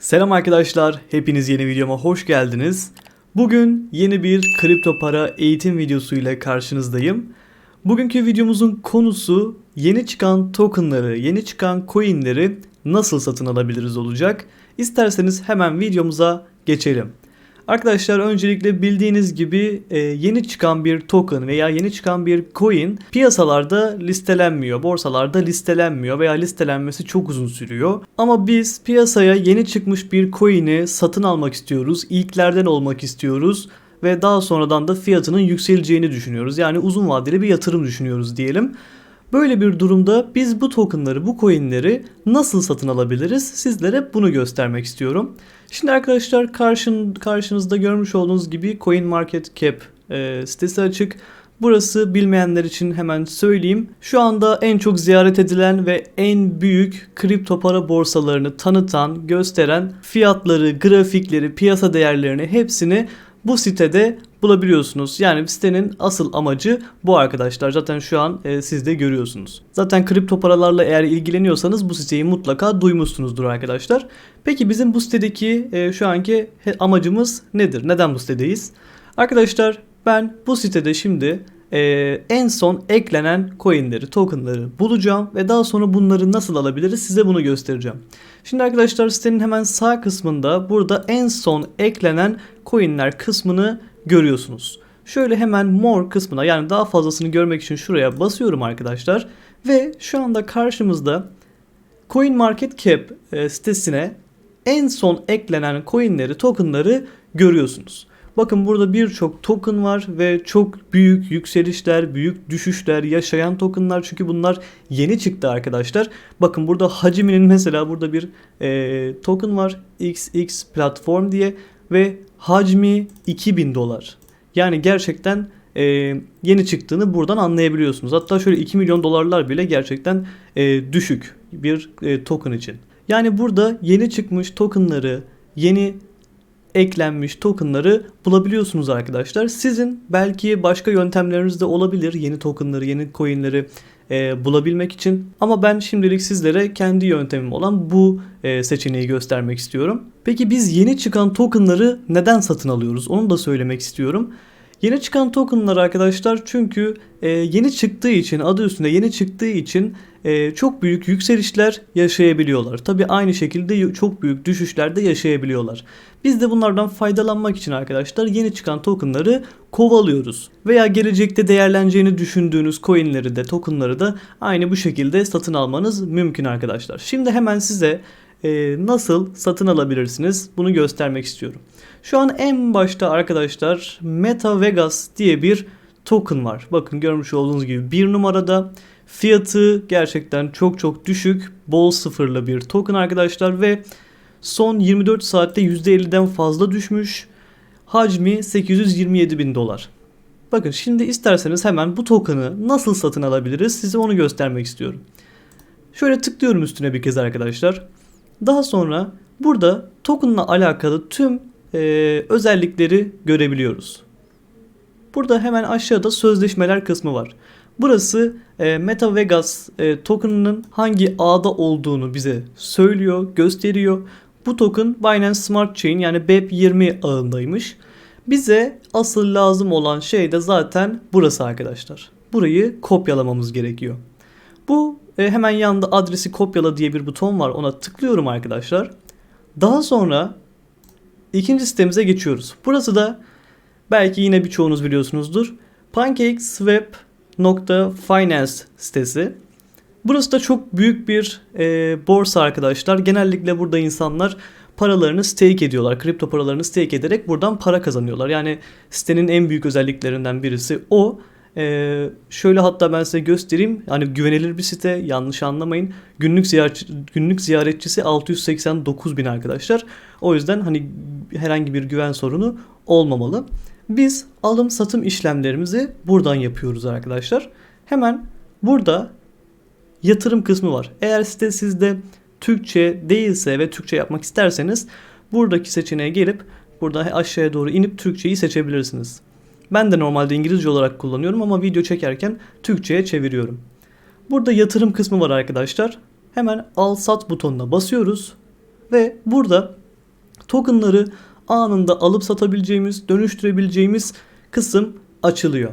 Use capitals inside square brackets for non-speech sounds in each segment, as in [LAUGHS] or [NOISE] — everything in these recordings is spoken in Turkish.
Selam arkadaşlar, hepiniz yeni videoma hoş geldiniz. Bugün yeni bir kripto para eğitim videosu ile karşınızdayım. Bugünkü videomuzun konusu yeni çıkan tokenları, yeni çıkan coinleri nasıl satın alabiliriz olacak. İsterseniz hemen videomuza geçelim. Arkadaşlar öncelikle bildiğiniz gibi e, yeni çıkan bir token veya yeni çıkan bir coin piyasalarda listelenmiyor, borsalarda listelenmiyor veya listelenmesi çok uzun sürüyor. Ama biz piyasaya yeni çıkmış bir coin'i satın almak istiyoruz, ilklerden olmak istiyoruz ve daha sonradan da fiyatının yükseleceğini düşünüyoruz. Yani uzun vadeli bir yatırım düşünüyoruz diyelim. Böyle bir durumda biz bu tokenları, bu coinleri nasıl satın alabiliriz? Sizlere bunu göstermek istiyorum. Şimdi arkadaşlar karşın, karşınızda görmüş olduğunuz gibi CoinMarketCap e, sitesi açık. Burası bilmeyenler için hemen söyleyeyim. Şu anda en çok ziyaret edilen ve en büyük kripto para borsalarını tanıtan, gösteren fiyatları, grafikleri, piyasa değerlerini hepsini bu sitede bulabiliyorsunuz. Yani sitenin asıl amacı bu arkadaşlar. Zaten şu an e, siz de görüyorsunuz. Zaten kripto paralarla eğer ilgileniyorsanız bu siteyi mutlaka duymuşsunuzdur arkadaşlar. Peki bizim bu sitedeki e, şu anki amacımız nedir? Neden bu sitedeyiz? Arkadaşlar ben bu sitede şimdi e, en son eklenen coinleri, tokenları bulacağım ve daha sonra bunları nasıl alabiliriz size bunu göstereceğim. Şimdi arkadaşlar sitenin hemen sağ kısmında burada en son eklenen coinler kısmını görüyorsunuz. Şöyle hemen more kısmına yani daha fazlasını görmek için şuraya basıyorum arkadaşlar. Ve şu anda karşımızda CoinMarketCap e, sitesine en son eklenen coinleri, tokenları görüyorsunuz. Bakın burada birçok token var ve çok büyük yükselişler, büyük düşüşler yaşayan tokenlar çünkü bunlar yeni çıktı arkadaşlar. Bakın burada hacminin [LAUGHS] mesela burada bir e, token var XX platform diye ve hacmi 2000 dolar. Yani gerçekten e, yeni çıktığını buradan anlayabiliyorsunuz. Hatta şöyle 2 milyon dolarlar bile gerçekten e, düşük bir e, token için. Yani burada yeni çıkmış tokenları, yeni eklenmiş tokenları bulabiliyorsunuz arkadaşlar. Sizin belki başka yöntemleriniz de olabilir yeni tokenları, yeni coinleri e, bulabilmek için. Ama ben şimdilik sizlere kendi yöntemim olan bu e, seçeneği göstermek istiyorum. Peki biz yeni çıkan tokenları neden satın alıyoruz? Onu da söylemek istiyorum. Yeni çıkan tokenlar arkadaşlar çünkü e, yeni çıktığı için adı üstünde yeni çıktığı için e, çok büyük yükselişler yaşayabiliyorlar. Tabi aynı şekilde çok büyük düşüşler de yaşayabiliyorlar. Biz de bunlardan faydalanmak için arkadaşlar yeni çıkan tokenları kovalıyoruz. Veya gelecekte değerleneceğini düşündüğünüz coinleri de tokenları da aynı bu şekilde satın almanız mümkün arkadaşlar. Şimdi hemen size nasıl satın alabilirsiniz bunu göstermek istiyorum. Şu an en başta arkadaşlar Meta Vegas diye bir token var. Bakın görmüş olduğunuz gibi bir numarada fiyatı gerçekten çok çok düşük bol sıfırlı bir token arkadaşlar ve son 24 saatte %50'den fazla düşmüş. Hacmi 827 bin dolar. Bakın şimdi isterseniz hemen bu token'ı nasıl satın alabiliriz size onu göstermek istiyorum. Şöyle tıklıyorum üstüne bir kez arkadaşlar. Daha sonra burada token'la alakalı tüm e, özellikleri görebiliyoruz. Burada hemen aşağıda sözleşmeler kısmı var. Burası e, Meta Vegas e, token'ının hangi ağda olduğunu bize söylüyor, gösteriyor. Bu token Binance Smart Chain yani BEP20 ağındaymış. Bize asıl lazım olan şey de zaten burası arkadaşlar. Burayı kopyalamamız gerekiyor. Bu e, hemen yanında adresi kopyala diye bir buton var. Ona tıklıyorum arkadaşlar. Daha sonra ikinci sitemize geçiyoruz. Burası da belki yine birçoğunuz biliyorsunuzdur. PancakeSwap.finance sitesi. Burası da çok büyük bir e, borsa arkadaşlar. Genellikle burada insanlar paralarını stake ediyorlar. Kripto paralarını stake ederek buradan para kazanıyorlar. Yani sitenin en büyük özelliklerinden birisi o. Ee, şöyle hatta ben size göstereyim. Hani güvenilir bir site yanlış anlamayın. Günlük ziyaret günlük ziyaretçisi 689 bin arkadaşlar. O yüzden hani herhangi bir güven sorunu olmamalı. Biz alım satım işlemlerimizi buradan yapıyoruz arkadaşlar. Hemen burada yatırım kısmı var. Eğer site sizde Türkçe değilse ve Türkçe yapmak isterseniz buradaki seçeneğe gelip burada aşağıya doğru inip Türkçeyi seçebilirsiniz. Ben de normalde İngilizce olarak kullanıyorum ama video çekerken Türkçe'ye çeviriyorum. Burada yatırım kısmı var arkadaşlar. Hemen al sat butonuna basıyoruz ve burada tokenları anında alıp satabileceğimiz, dönüştürebileceğimiz kısım açılıyor.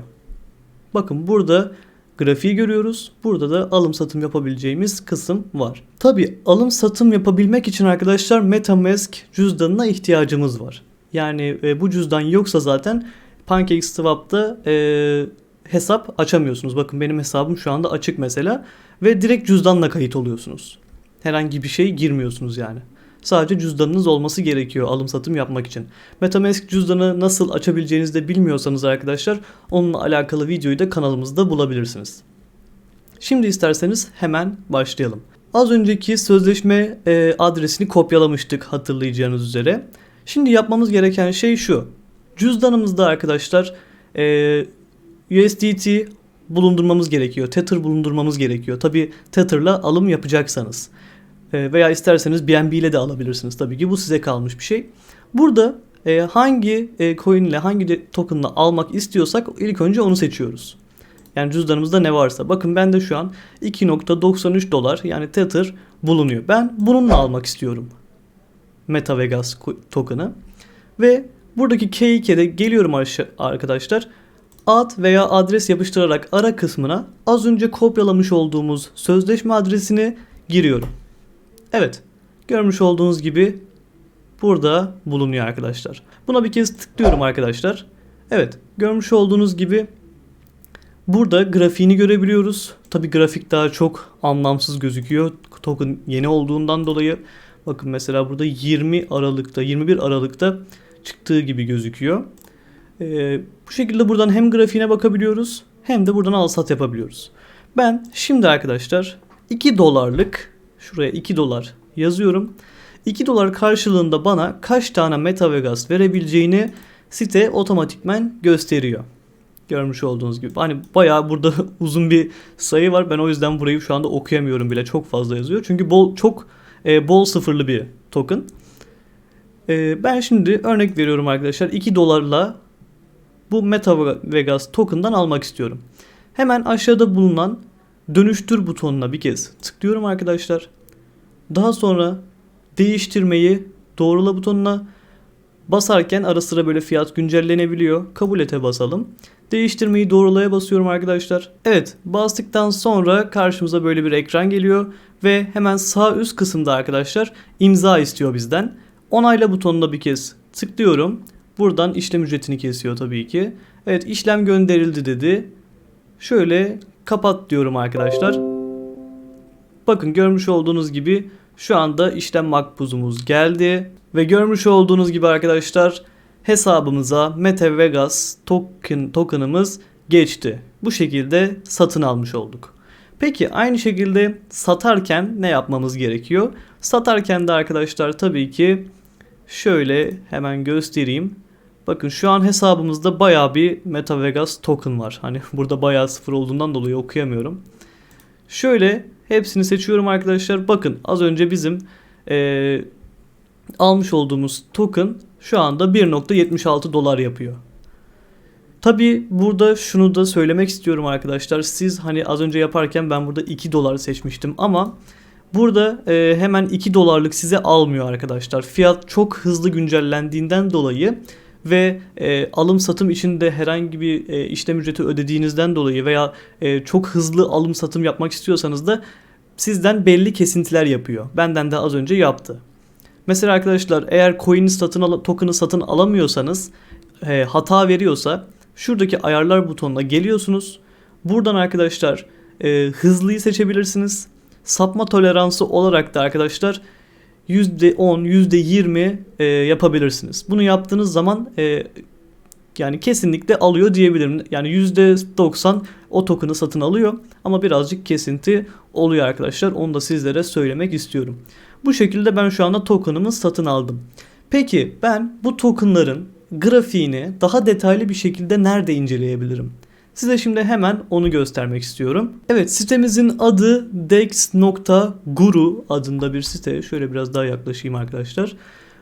Bakın burada grafiği görüyoruz. Burada da alım satım yapabileceğimiz kısım var. Tabi alım satım yapabilmek için arkadaşlar MetaMask cüzdanına ihtiyacımız var. Yani e, bu cüzdan yoksa zaten PancakeSwap'ta e, hesap açamıyorsunuz. Bakın benim hesabım şu anda açık mesela ve direkt cüzdanla kayıt oluyorsunuz. Herhangi bir şey girmiyorsunuz yani. Sadece cüzdanınız olması gerekiyor alım satım yapmak için. Metamask cüzdanı nasıl açabileceğinizi de bilmiyorsanız arkadaşlar onunla alakalı videoyu da kanalımızda bulabilirsiniz. Şimdi isterseniz hemen başlayalım. Az önceki sözleşme e, adresini kopyalamıştık hatırlayacağınız üzere. Şimdi yapmamız gereken şey şu. Cüzdanımızda arkadaşlar e, USDT bulundurmamız gerekiyor. Tether bulundurmamız gerekiyor. Tabi Tether'la alım yapacaksanız. E, veya isterseniz BNB ile de alabilirsiniz tabii ki. Bu size kalmış bir şey. Burada e, hangi e, coin ile hangi tokenla almak istiyorsak ilk önce onu seçiyoruz. Yani cüzdanımızda ne varsa. Bakın bende şu an 2.93 dolar yani Tether bulunuyor. Ben bununla almak istiyorum. MetaVegas token'ı. Ve buradaki K2'de geliyorum arkadaşlar. Ad veya adres yapıştırarak ara kısmına az önce kopyalamış olduğumuz sözleşme adresini giriyorum. Evet. Görmüş olduğunuz gibi burada bulunuyor arkadaşlar. Buna bir kez tıklıyorum arkadaşlar. Evet. Görmüş olduğunuz gibi burada grafiğini görebiliyoruz. Tabi grafik daha çok anlamsız gözüküyor. Token yeni olduğundan dolayı. Bakın mesela burada 20 Aralık'ta 21 Aralık'ta çıktığı gibi gözüküyor. Ee, bu şekilde buradan hem grafiğine bakabiliyoruz hem de buradan al sat yapabiliyoruz. Ben şimdi arkadaşlar 2 dolarlık Şuraya 2 dolar yazıyorum. 2 dolar karşılığında bana kaç tane MetaVegas verebileceğini site otomatikmen gösteriyor. Görmüş olduğunuz gibi. Hani bayağı burada [LAUGHS] uzun bir sayı var. Ben o yüzden burayı şu anda okuyamıyorum bile. Çok fazla yazıyor. Çünkü bol çok e, bol sıfırlı bir token. E, ben şimdi örnek veriyorum arkadaşlar. 2 dolarla bu MetaVegas token'dan almak istiyorum. Hemen aşağıda bulunan dönüştür butonuna bir kez tıklıyorum arkadaşlar. Daha sonra değiştirmeyi doğrula butonuna basarken ara sıra böyle fiyat güncellenebiliyor. Kabul ete basalım. Değiştirmeyi doğrulaya basıyorum arkadaşlar. Evet bastıktan sonra karşımıza böyle bir ekran geliyor. Ve hemen sağ üst kısımda arkadaşlar imza istiyor bizden. Onayla butonuna bir kez tıklıyorum. Buradan işlem ücretini kesiyor tabii ki. Evet işlem gönderildi dedi. Şöyle kapat diyorum arkadaşlar. Bakın görmüş olduğunuz gibi şu anda işlem makbuzumuz geldi. Ve görmüş olduğunuz gibi arkadaşlar hesabımıza Meta token, tokenımız geçti. Bu şekilde satın almış olduk. Peki aynı şekilde satarken ne yapmamız gerekiyor? Satarken de arkadaşlar tabii ki şöyle hemen göstereyim. Bakın şu an hesabımızda baya bir MetaVegas token var. Hani [LAUGHS] burada baya sıfır olduğundan dolayı okuyamıyorum. Şöyle hepsini seçiyorum arkadaşlar. Bakın az önce bizim e, almış olduğumuz token şu anda 1.76 dolar yapıyor. Tabi burada şunu da söylemek istiyorum arkadaşlar. Siz hani az önce yaparken ben burada 2 dolar seçmiştim ama burada e, hemen 2 dolarlık size almıyor arkadaşlar. Fiyat çok hızlı güncellendiğinden dolayı ve e, alım satım için de herhangi bir e, işlem ücreti ödediğinizden dolayı veya e, çok hızlı alım satım yapmak istiyorsanız da sizden belli kesintiler yapıyor. Benden de az önce yaptı. Mesela arkadaşlar eğer coin'i satın al token'ı satın alamıyorsanız e, hata veriyorsa şuradaki ayarlar butonuna geliyorsunuz. Buradan arkadaşlar e, hızlıyı seçebilirsiniz. Sapma toleransı olarak da arkadaşlar %10, %20 e, yapabilirsiniz. Bunu yaptığınız zaman e, yani kesinlikle alıyor diyebilirim. Yani %90 o token'ı satın alıyor ama birazcık kesinti oluyor arkadaşlar. Onu da sizlere söylemek istiyorum. Bu şekilde ben şu anda token'ımı satın aldım. Peki ben bu token'ların grafiğini daha detaylı bir şekilde nerede inceleyebilirim? Size şimdi hemen onu göstermek istiyorum. Evet sitemizin adı dex.guru adında bir site. Şöyle biraz daha yaklaşayım arkadaşlar.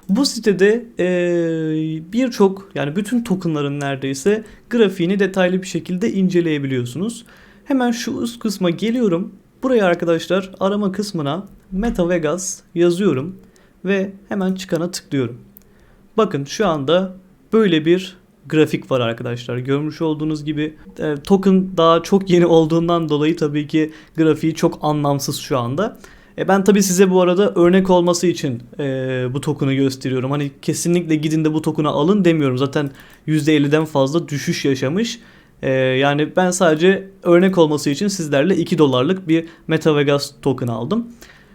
Bu sitede ee, birçok yani bütün tokenların neredeyse grafiğini detaylı bir şekilde inceleyebiliyorsunuz. Hemen şu üst kısma geliyorum. Buraya arkadaşlar arama kısmına MetaVegas yazıyorum ve hemen çıkana tıklıyorum. Bakın şu anda böyle bir grafik var arkadaşlar. Görmüş olduğunuz gibi e, token daha çok yeni olduğundan dolayı tabii ki grafiği çok anlamsız şu anda. E ben tabii size bu arada örnek olması için e, bu token'ı gösteriyorum. Hani kesinlikle gidin de bu token'ı alın demiyorum. Zaten %50'den fazla düşüş yaşamış. E, yani ben sadece örnek olması için sizlerle 2 dolarlık bir MetaVegas token aldım.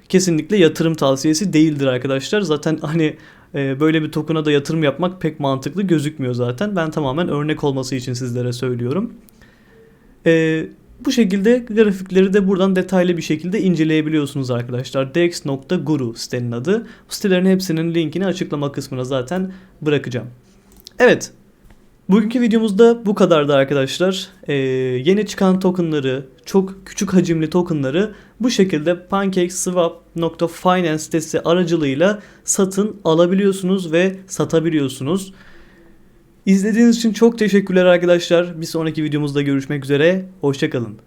Kesinlikle yatırım tavsiyesi değildir arkadaşlar. Zaten hani böyle bir token'a da yatırım yapmak pek mantıklı gözükmüyor zaten. Ben tamamen örnek olması için sizlere söylüyorum. E, bu şekilde grafikleri de buradan detaylı bir şekilde inceleyebiliyorsunuz arkadaşlar. dex.guru sitenin adı. Bu sitelerin hepsinin linkini açıklama kısmına zaten bırakacağım. Evet. Bugünkü videomuzda bu kadardı arkadaşlar. Ee, yeni çıkan tokenları, çok küçük hacimli tokenları bu şekilde PancakeSwap.finance sitesi aracılığıyla satın alabiliyorsunuz ve satabiliyorsunuz. İzlediğiniz için çok teşekkürler arkadaşlar. Bir sonraki videomuzda görüşmek üzere. Hoşçakalın.